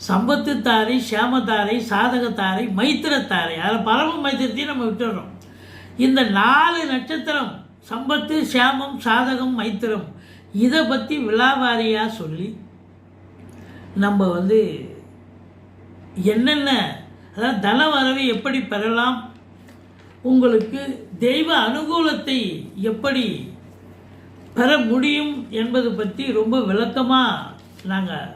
சம்பத்து தாரை சாதகத்தாரை மைத்திரத்தாரை. அதில் பரம மைத்திரத்தையும் நம்ம விட்டுடுறோம் இந்த நாலு நட்சத்திரம் சம்பத்து சேமம் சாதகம் மைத்திரம் இதை பற்றி விழாவாரியாக சொல்லி நம்ம வந்து என்னென்ன அதாவது தன வரவை எப்படி பெறலாம் உங்களுக்கு தெய்வ அனுகூலத்தை எப்படி பெற முடியும் என்பது பற்றி ரொம்ப விளக்கமாக நாங்கள்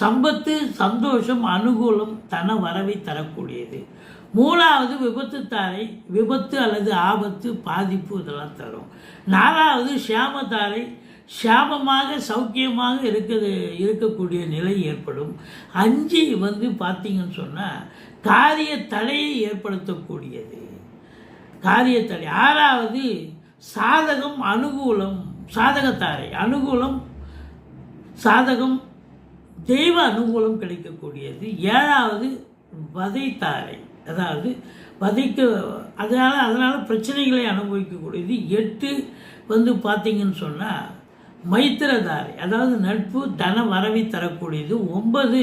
சம்பத்து சந்தோஷம் அனுகூலம் தன வரவை தரக்கூடியது. மூணாவது விபத்து தாரை விபத்து அல்லது ஆபத்து பாதிப்பு இதெல்லாம் தரும். நாலாவது ஷியாமத்தாரை சாபமாக சௌக்கியமாக இருக்கிறது இருக்கக்கூடிய நிலை ஏற்படும். அஞ்சு வந்து பார்த்தீங்கன்னு சொன்னால் காரிய தடையை ஏற்படுத்தக்கூடியது. காரியத்தடை ஆறாவது சாதகம் அனுகூலம் சாதகத்தாரை. அனுகூலம் சாதகம் தெய்வ அனுகூலம் கிடைக்கக்கூடியது. ஏழாவது வதைத்தாரை. அதாவது வதைக்க அதனால் அதனால் பிரச்சனைகளை அனுபவிக்கக்கூடியது. எட்டு வந்து பார்த்திங்கன்னு சொன்னால் மைத்திரதாரை அதாவது நட்பு தன வரவை தரக்கூடியது. ஒன்பது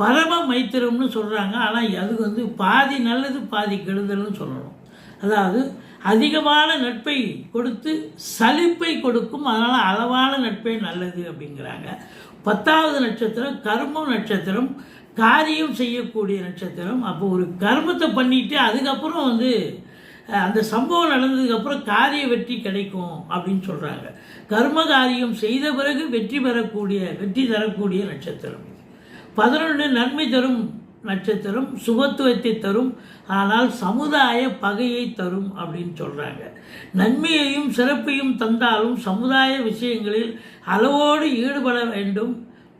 பரம மைத்திரம்னு சொல்கிறாங்க ஆனால் அது வந்து பாதி நல்லது பாதி கெடுதல்னு சொல்லணும். அதாவது அதிகமான நட்பை கொடுத்து சலிப்பை கொடுக்கும். அதனால் அளவான நட்பே நல்லது அப்படிங்கிறாங்க. பத்தாவது நட்சத்திரம் கர்மம் நட்சத்திரம் காரியம் செய்யக்கூடிய நட்சத்திரம். அப்போ ஒரு கர்மத்தை பண்ணிட்டு அதுக்கப்புறம் வந்து அந்த சம்பவம் நடந்ததுக்கப்புறம் காரிய வெற்றி கிடைக்கும் அப்படின்னு சொல்கிறாங்க கர்ம காரியம் செய்த பிறகு வெற்றி பெறக்கூடிய வெற்றி தரக்கூடிய நட்சத்திரம் இது. பதினொன்று நன்மை தரும் நட்சத்திரம் சுபத்துவத்தை தரும் ஆனால் சமுதாய பகையை தரும் அப்படின்னு சொல்கிறாங்க நன்மையையும் சிறப்பையும் தந்தாலும் சமுதாய விஷயங்களில் அளவோடு ஈடுபட வேண்டும்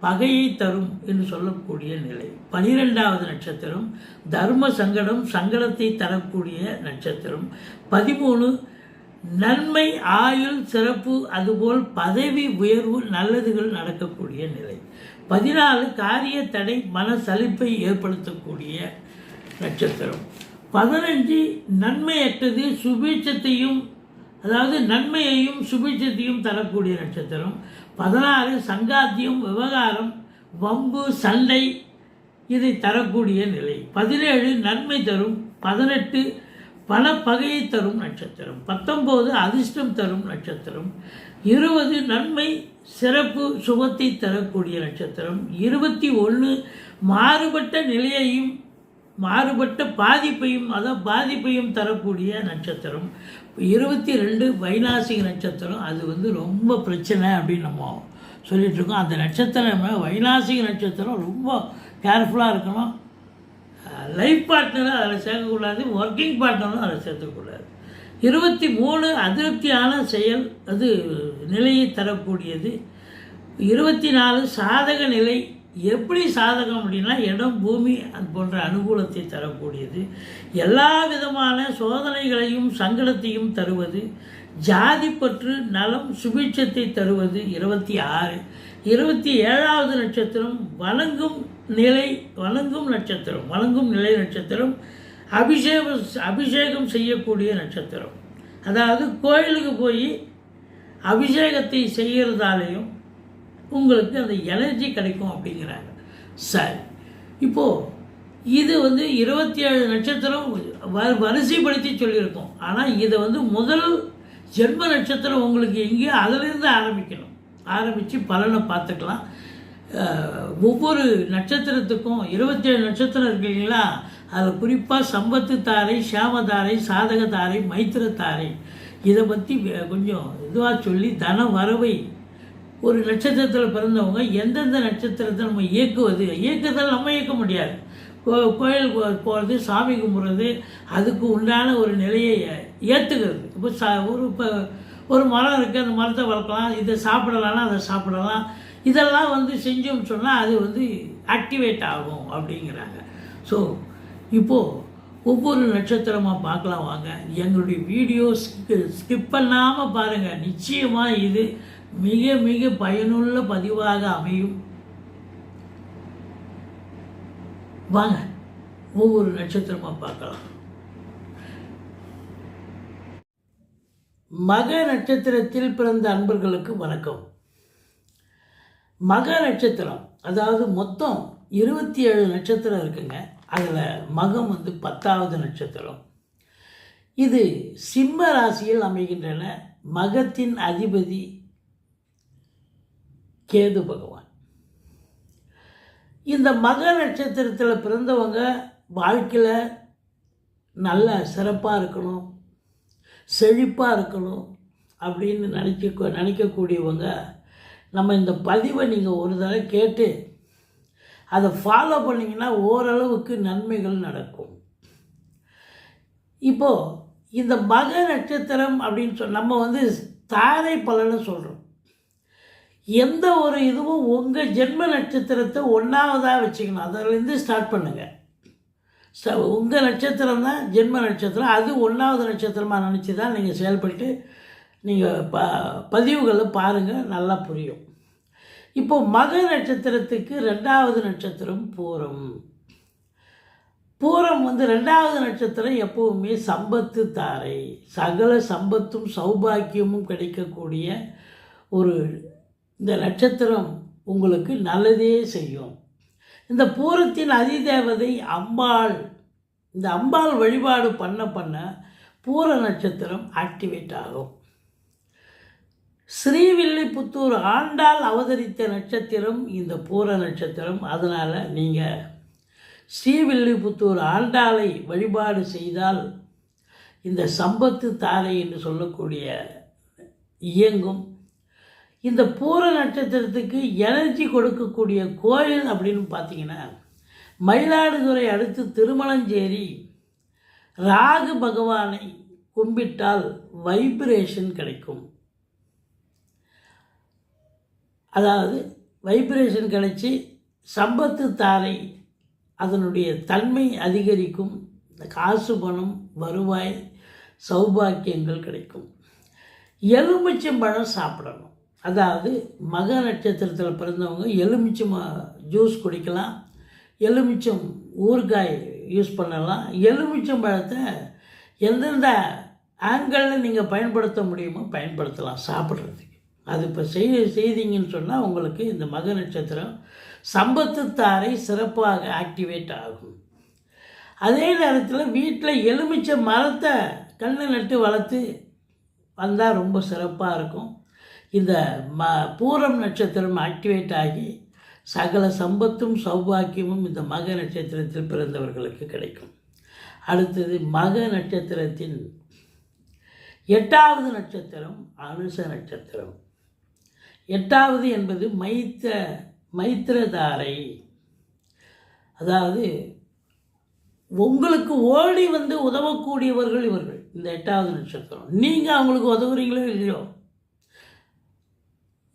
பகையை தரும் என்று சொல்லக்கூடிய நிலை. பனிரெண்டாவது நட்சத்திரம் தர்ம சங்கடம் சங்கடத்தை தரக்கூடிய நட்சத்திரம். பதிமூணு நன்மை ஆயுள் சிறப்பு அதுபோல் பதவி உயர்வு நல்லதுகள் நடக்கக்கூடிய நிலை. பதினாலு காரிய தடை மன சலிப்பை ஏற்படுத்தக்கூடிய நட்சத்திரம். பதினஞ்சு நன்மையற்றது சுபீட்சத்தையும் அதாவது நன்மையையும் சுபீட்சத்தையும் தரக்கூடிய நட்சத்திரம். பதினாறு சங்காத்தியம் விவகாரம் வம்பு சண்டை இதை தரக்கூடிய நிலை. பதினேழு நன்மை தரும். பதினெட்டு பல பகையை தரும் நட்சத்திரம். பத்தொம்போது அதிர்ஷ்டம் தரும் நட்சத்திரம். இருபது நன்மை சிறப்பு சுகத்தை தரக்கூடிய நட்சத்திரம். இருபத்தி ஒன்று மாறுபட்ட நிலையையும் மாறுபட்ட பாதிப்பையும் அதான் பாதிப்பையும் தரக்கூடிய நட்சத்திரம். இருபத்தி ரெண்டு வைநாசிக நட்சத்திரம். அது வந்து ரொம்ப பிரச்சனை அப்படின்னு நம்ம சொல்லிகிட்ருக்கோம் அந்த நட்சத்திரம் வைநாசிக நட்சத்திரம் ரொம்ப கேர்ஃபுல்லாக இருக்கணும். லைஃப் பார்ட்னரும் அதில் சேர்க்கக்கூடாது ஒர்க்கிங் பார்ட்னரும் அதில் சேர்த்துக்கூடாது இருபத்தி மூணு அதிருப்தியான செயல் அது நிலையை தரக்கூடியது. இருபத்தி நாலு சாதக நிலை எப்படி சாதகம் அப்படின்னா இடம் பூமி அது போன்ற அனுகூலத்தை தரக்கூடியது. எல்லா விதமான சோதனைகளையும் சங்கடத்தையும் தருவது. ஜாதி பற்று நலம் சுபிட்சத்தை தருவது. இருபத்தி ஆறு. இருபத்தி ஏழாவது நட்சத்திரம் வணங்கும் நிலை வணங்கும் நட்சத்திரம் வணங்கும் நிலை நட்சத்திரம் அபிஷேகம் அபிஷேகம் செய்யக்கூடிய நட்சத்திரம். அதாவது கோயிலுக்கு போய் அபிஷேகத்தை செய்கிறதாலையும் உங்களுக்கு அந்த எனர்ஜி கிடைக்கும் அப்படிங்கிறாங்க. சரி. இப்போது இது வந்து இருபத்தி ஏழு நட்சத்திரம் வ வரிசைப்படுத்தி சொல்லியிருக்கோம். ஆனால் இதை வந்து முதல் ஜென்ம நட்சத்திரம் உங்களுக்கு எங்கேயோ அதிலிருந்து ஆரம்பிக்கணும். ஆரம்பித்து பலனை பார்த்துக்கலாம். ஒவ்வொரு நட்சத்திரத்துக்கும் இருபத்தேழு நட்சத்திரம் இருக்கு இல்லைங்களா அதில் குறிப்பாக சம்பத்து தாரை சாமதாரை சாதக தாரை மைத்திர தாரை. இதை பற்றி கொஞ்சம் இதுவாக சொல்லி தன வரவை ஒரு நட்சத்திரத்தில் பிறந்தவங்க எந்தெந்த நட்சத்திரத்தை நம்ம இயக்குவது? இயக்கத்தில் நம்ம இயக்க முடியாது. கோ- கோயில் போகிறது சாமி கும்பிட்றது அதுக்கு உண்டான ஒரு நிலையை ஏற்றுக்கிறது இப்போ சா ஒரு இப்போ ஒரு மரம் இருக்குது அந்த மரத்தை வளர்க்கலாம். இதை சாப்பிடலாம்னா அதை சாப்பிடலாம். இதெல்லாம் வந்து செஞ்சோம்னு சொன்னால் அது வந்து ஆக்டிவேட் ஆகும் அப்படிங்கிறாங்க. ஸோ இப்போது ஒவ்வொரு நட்சத்திரமாக பார்க்கலாம் வாங்க. எங்களுடைய வீடியோ ஸ்கிப் பண்ணாமல் பாருங்கள் நிச்சயமாக இது மிக மிக பயனுள்ள பதிவாக அமையும். வாங்க ஒவ்வொரு நட்சத்திரமாக பார்க்கலாம். மக நட்சத்திரத்தில் பிறந்த அன்பர்களுக்கு வணக்கம். மக நட்சத்திரம் அதாவது மொத்தம் இருபத்தி ஏழு நட்சத்திரம் இருக்குங்க. அதில் மகம் வந்து பத்தாவது நட்சத்திரம். இது சிம்ம ராசியில் அமைகின்றன. மகத்தின் அதிபதி கேது பகவான். இந்த மக நட்சத்திரத்தில் பிறந்தவங்க வாழ்க்கையில் நல்ல சிறப்பாக இருக்கணும் செழிப்பாக இருக்கணும் அப்படின்னு நினைக்க நினைக்கக்கூடியவங்க நம்ம இந்த பதிவை நீங்கள் ஒரு தடவை கேட்டு அதை ஃபாலோ பண்ணிங்கன்னா ஓரளவுக்கு நன்மைகள் நடக்கும். இப்போது இந்த மக நட்சத்திரம் அப்படின்னு சொல் நம்ம வந்து தாரை பலனை சொல்கிறோம் எந்த ஒரு இதுவும் உங்கள் ஜென்ம நட்சத்திரத்தை ஒன்றாவதாக வச்சுக்கணும். அதிலேருந்து ஸ்டார்ட் பண்ணுங்கள் ச உங்கள் நட்சத்திரம் தான் ஜென்ம நட்சத்திரம். அது ஒன்றாவது நட்சத்திரமாக நினச்சி தான் நீங்கள் செயல்பட்டு நீங்கள் ப பதிவுகளை பாருங்கள் நல்லா புரியும். இப்போ மக நட்சத்திரத்துக்கு ரெண்டாவது நட்சத்திரம் பூரம். பூரம் வந்து ரெண்டாவது நட்சத்திரம் எப்போவுமே சம்பத்து தாரை சகல சம்பத்தும் சௌபாக்கியமும் கிடைக்கக்கூடிய ஒரு இந்த நட்சத்திரம் உங்களுக்கு நல்லதே செய்யும். இந்த பூரத்தின் அதிதேவதை அம்பாள் இந்த அம்பாள் வழிபாடு பண்ண பண்ண பூர நட்சத்திரம் ஆக்டிவேட் ஆகும். ஸ்ரீவில்லிபுத்தூர் ஆண்டாள் அவதரித்த நட்சத்திரம் இந்த பூர நட்சத்திரம். அதனால் நீங்கள் ஸ்ரீவில்லிபுத்தூர் ஆண்டாளை வழிபாடு செய்தால் இந்த சம்பத்து தாரை என்று சொல்லக்கூடிய இயங்கும். இந்த பூர நட்சத்திரத்துக்கு எனர்ஜி கொடுக்கக்கூடிய கோயில் அப்படின்னு பார்த்தீங்கன்னா மயிலாடுதுறை அடுத்து திருமலஞ்சேரி ராகு பகவானை கும்பிட்டால் வைப்ரேஷன் கிடைக்கும். அதாவது வைப்ரேஷன் கிடைச்சி சம்பத்து தாரை அதனுடைய தன்மை அதிகரிக்கும். இந்த காசு பணம் வருவாய் சௌபாக்கியங்கள் கிடைக்கும். எலுமிச்சம்பழம் சாப்பிடணும். அதாவது மக நட்சத்திரத்தில் பிறந்தவங்க எலுமிச்சம் ஜூஸ் குடிக்கலாம். எலுமிச்சம் ஊறுகாய் யூஸ் பண்ணலாம். எலுமிச்சம் பழத்தை எந்தெந்த ஆங்கிளில் நீங்கள் பயன்படுத்த முடியுமோ பயன்படுத்தலாம் சாப்பிட்றதுக்கு. அது இப்போ செய் செய்தீங்கன்னு சொன்னால் உங்களுக்கு இந்த மக நட்சத்திரம் சம்பத்துத்தாரை சிறப்பாக ஆக்டிவேட் ஆகும். அதே நேரத்தில் வீட்டில் எலுமிச்சை மரத்தை கண்ணை நட்டு வளர்த்து வந்தால் ரொம்ப சிறப்பாக இருக்கும். இந்த ம பூரம் நட்சத்திரம் ஆக்டிவேட் ஆகி சகல சம்பத்தும் சௌபாக்கியமும் இந்த மக நட்சத்திரத்தில் பிறந்தவர்களுக்கு கிடைக்கும். அடுத்தது மக நட்சத்திரத்தின் எட்டாவது நட்சத்திரம் அனுச நட்சத்திரம். எட்டாவது என்பது மைத்த மைத்திரதாரை. அதாவது உங்களுக்கு ஓடி வந்து உதவக்கூடியவர்கள் இவர்கள். இந்த எட்டாவது நட்சத்திரம். நீங்கள் அவங்களுக்கு உதவுறீங்களோ இல்லையோ?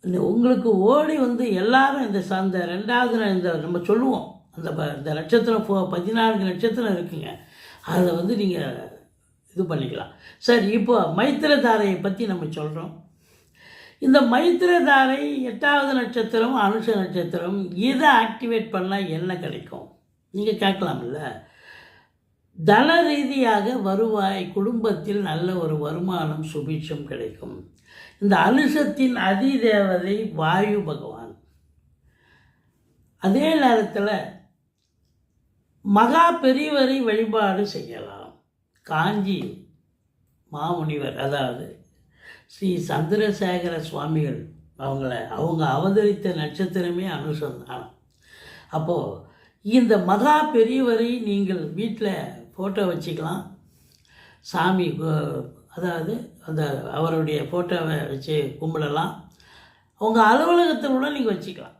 இந்த உங்களுக்கு ஓடி வந்து எல்லாரும் இந்த அந்த ரெண்டாவது இந்த நம்ம சொல்லுவோம். அந்த ப- இந்த நட்சத்திரம் ஃபோ பதினான்கு நட்சத்திரம் இருக்குங்க. அதை வந்து நீங்கள் இது பண்ணிக்கலாம். சரி இப்போ மைத்திரதாரையை பற்றி நம்ம சொல்கிறோம் இந்த மைத்திரதாரை எட்டாவது நட்சத்திரம் அனுஷ நட்சத்திரம் இதை ஆக்டிவேட் பண்ணால் என்ன கிடைக்கும்? நீங்கள் கேட்கலாம்ல. தன ரீதியாக வருவாய் குடும்பத்தில் நல்ல ஒரு வருமானம் சுபிட்சம் கிடைக்கும். இந்த அனுஷத்தின் அதிதேவதை வாயு பகவான். அதே நேரத்தில் மகா பெரியவரை வழிபாடு செய்யலாம். காஞ்சி மாமுனிவர் அதாவது ஸ்ரீ சந்திரசேகர சுவாமிகள் அவங்கள அவங்க அவதரித்த நட்சத்திரமே அனுசந்தானம் அப்போது இந்த மகா பெரியவரை நீங்கள் வீட்டில் ஃபோட்டோ வச்சுக்கலாம். சாமி அதாவது அந்த அவருடைய ஃபோட்டோவை வச்சு கும்பிடலாம். உங்கள் அலுவலகத்தில் கூட நீங்கள் வச்சுக்கலாம்.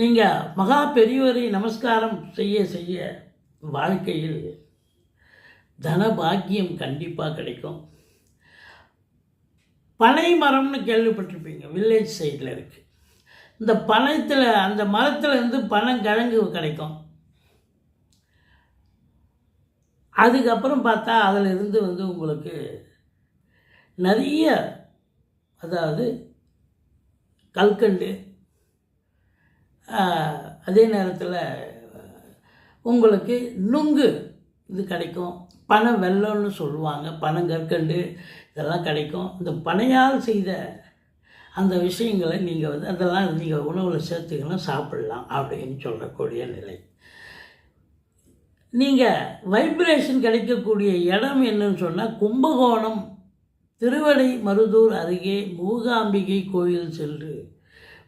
நீங்கள் மகா பெரியவரை நமஸ்காரம் செய்ய செய்ய வாழ்க்கையில் தன பாக்கியம் கண்டிப்பாக கிடைக்கும். பனை மரம்னு கேள்விப்பட்டிருப்பீங்க வில்லேஜ் சைடில் இருக்குது இந்த பனைத்தில் அந்த மரத்தில் இருந்து பனங்கிழங்கு கிடைக்கும். அதுக்கப்புறம் பார்த்தா அதில் இருந்து வந்து உங்களுக்கு நிறைய அதாவது கல்கண்டு அதே நேரத்தில் உங்களுக்கு நுங்கு இது கிடைக்கும். பனை வெல்லம்னு சொல்லுவாங்க பனங்கற்கண்டு இதெல்லாம் கிடைக்கும். இந்த பனையால் செய்த அந்த விஷயங்களை நீங்கள் வந்து அதெல்லாம் நீங்கள் உணவில் சேர்த்துக்கலாம் சாப்பிடலாம் அப்படின்னு சொல்லக்கூடிய நிலை. நீங்கள் வைப்ரேஷன் கிடைக்கக்கூடிய இடம் என்னன்னு சொன்னால் கும்பகோணம் திருவடை மருதூர் அருகே மூகாம்பிகை கோயில் சென்று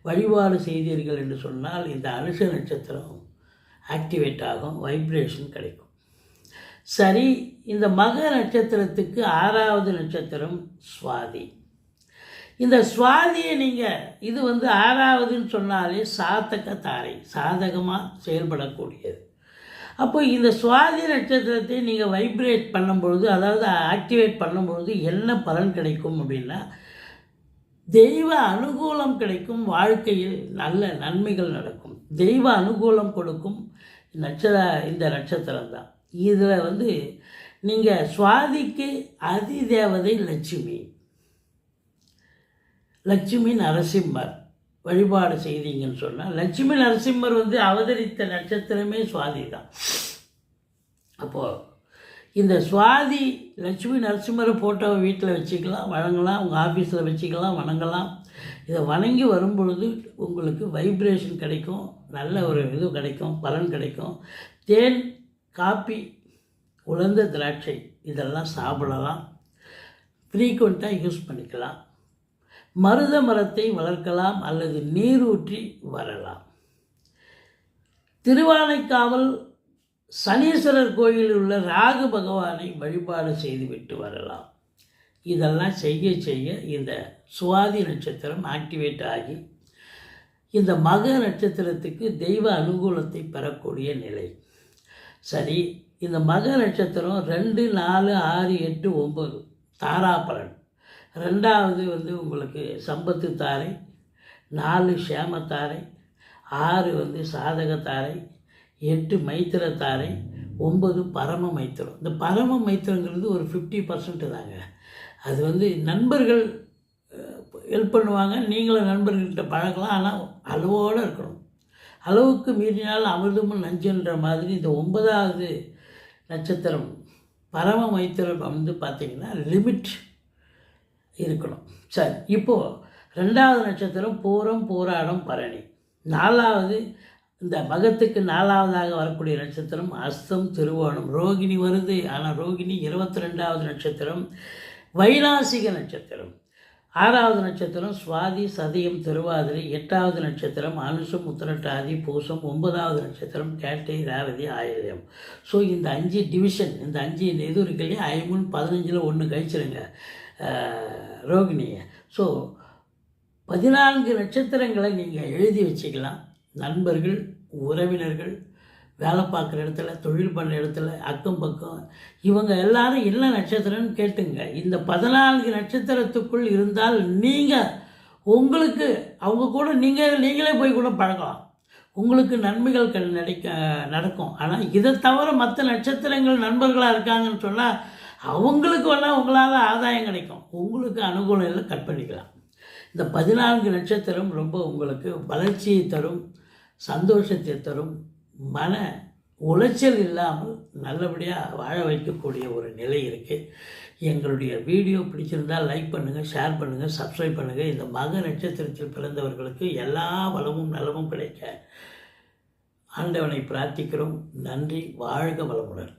வழிபாடு செய்தீர்கள் என்று சொன்னால் இந்த அனுஷ நட்சத்திரம் ஆக்டிவேட் ஆகும் வைப்ரேஷன் கிடைக்கும். சரி இந்த மக நட்சத்திரத்துக்கு ஆறாவது நட்சத்திரம் சுவாதி. இந்த சுவாதியை நீங்கள் இது வந்து ஆறாவதுன்னு சொன்னாலே சாத்தக தாரை சாதகமாக செயல்படக்கூடியது. அப்போ இந்த சுவாதி நட்சத்திரத்தை நீங்கள் வைப்ரேட் பண்ணும்பொழுது அதாவது ஆக்டிவேட் பண்ணும்பொழுது என்ன பலன் கிடைக்கும் அப்படின்னா தெய்வ அனுகூலம் கிடைக்கும் வாழ்க்கையில் நல்ல நன்மைகள் நடக்கும். தெய்வ அனுகூலம் கொடுக்கும் நட்சத்திர இந்த நட்சத்திரம் தான் இதில் வந்து நீங்கள் சுவாதிக்கு அதிதேவதை லட்சுமி. லட்சுமி நரசிம்மர். வழிபாடு செய்தீங்கன்னு சொன்னால் லட்சுமி நரசிம்மர் வந்து அவதரித்த நட்சத்திரமே சுவாதி தான். அப்போது இந்த சுவாதி லட்சுமி நரசிம்மரை ஃபோட்டோவை வீட்டில் வச்சுக்கலாம் வழங்கலாம் உங்கள் ஆஃபீஸில் வச்சுக்கலாம் வணங்கலாம். இதை வணங்கி வரும்பொழுது உங்களுக்கு வைப்ரேஷன் கிடைக்கும் நல்ல ஒரு இது கிடைக்கும் பலன் கிடைக்கும். தேன் காப்பி உலர்ந்த திராட்சை இதெல்லாம் சாப்பிடலாம். ஃப்ரீக்வெண்ட்டாக யூஸ் பண்ணிக்கலாம். மருத மரத்தை வளர்க்கலாம் அல்லது நீரூற்றி வரலாம். திருவானைக்காவல் சனீஸ்வரர் கோயிலில் உள்ள ராகு பகவானை வழிபாடு செய்துவிட்டு வரலாம். இதெல்லாம் செய்ய செய்ய இந்த சுவாதி நட்சத்திரம் ஆக்டிவேட் ஆகி இந்த மக நட்சத்திரத்துக்கு தெய்வ அனுகூலத்தை பெறக்கூடிய நிலை. சரி இந்த மக நட்சத்திரம் ரெண்டு நாலு ஆறு எட்டு ஒம்பது தாராபலன் ரெண்டாவது வந்து உங்களுக்கு சம்பத்து தாரை நாலு சேமத்தாரை ஆறு வந்து சாதகத்தாரை எட்டு மைத்திர தாரை ஒம்பது பரம மைத்திரம். இந்த பரம மைத்திரங்கிறது ஒரு ஃபிஃப்டி பர்சன்ட் தாங்க. அது வந்து நண்பர்கள் ஹெல்ப் பண்ணுவாங்க. நீங்களும் நண்பர்கள்கிட்ட பழகலாம். ஆனால் அளவோடு இருக்கணும். அளவுக்கு மீறினால் அமிர்தமும் நஞ்சுன்ற மாதிரி இந்த ஒன்பதாவது நட்சத்திரம் பரம மைத்திரம் வந்து பார்த்திங்கன்னா லிமிட் இருக்கணும். சரி இப்போது ரெண்டாவது நட்சத்திரம் பூரம் போராடம் பரணி. நாலாவது இந்த மகத்துக்கு நாலாவதாக வரக்கூடிய நட்சத்திரம் அஸ்தம் திருவோணம். ரோகிணி வருது. ஆனால் ரோகிணி இருபத்தி ரெண்டாவது நட்சத்திரம் வைநாசிக நட்சத்திரம். ஆறாவது நட்சத்திரம் சுவாதி சதயம் திருவாதிரை எட்டாவது நட்சத்திரம் அனுஷம் உத்திரட்டாதி பூசம் ஒன்பதாவது நட்சத்திரம் கேட்டை ரேவதி ஆயில்யம் ஸோ இந்த அஞ்சு டிவிஷன் இந்த அஞ்சு இந்த இது இருக்கு இல்லையா ஐமூணு பதினஞ்சில் ஒன்று கழிச்சிருங்க ரோகிணியை. ஸோ பதினான்கு நட்சத்திரங்களை நீங்கள் எழுதி வச்சுக்கலாம். நண்பர்கள் உறவினர்கள் வேலை பார்க்குற இடத்துல தொழில் பண்ணுற இடத்துல அக்கம் பக்கம் இவங்க எல்லாரும் என்ன நட்சத்திரம்னு கேட்டுங்க. இந்த பதினான்கு நட்சத்திரத்துக்குள் இருந்தால் நீங்கள் உங்களுக்கு அவங்க கூட நீங்கள் நீங்களே போய் கூட பழகலாம். உங்களுக்கு நன்மைகள் க நடிக்க நடக்கும். ஆனால் இதை தவிர மற்ற நட்சத்திரங்கள் நண்பர்களாக இருக்காங்கன்னு சொன்னால் அவங்களுக்கு வேணால் உங்களால் ஆதாயம் கிடைக்கும். உங்களுக்கு அனுகூலம் இல்லை கட் பண்ணிக்கலாம். இந்த பதினான்கு நட்சத்திரம் ரொம்ப உங்களுக்கு வளர்ச்சியை தரும் சந்தோஷத்தை தரும் மன உளைச்சல் இல்லாமல் நல்லபடியாக வாழ வைக்கக்கூடிய ஒரு நிலை இருக்குது எங்களுடைய வீடியோ பிடிச்சிருந்தால் லைக் பண்ணுங்கள் ஷேர் பண்ணுங்கள் சப்ஸ்கிரைப் பண்ணுங்கள் இந்த மக நட்சத்திரத்தில் பிறந்தவர்களுக்கு எல்லா வளமும் நலமும் கிடைக்க ஆண்டவனை பிரார்த்திக்கிறோம். நன்றி வாழ்க வளமுடன்.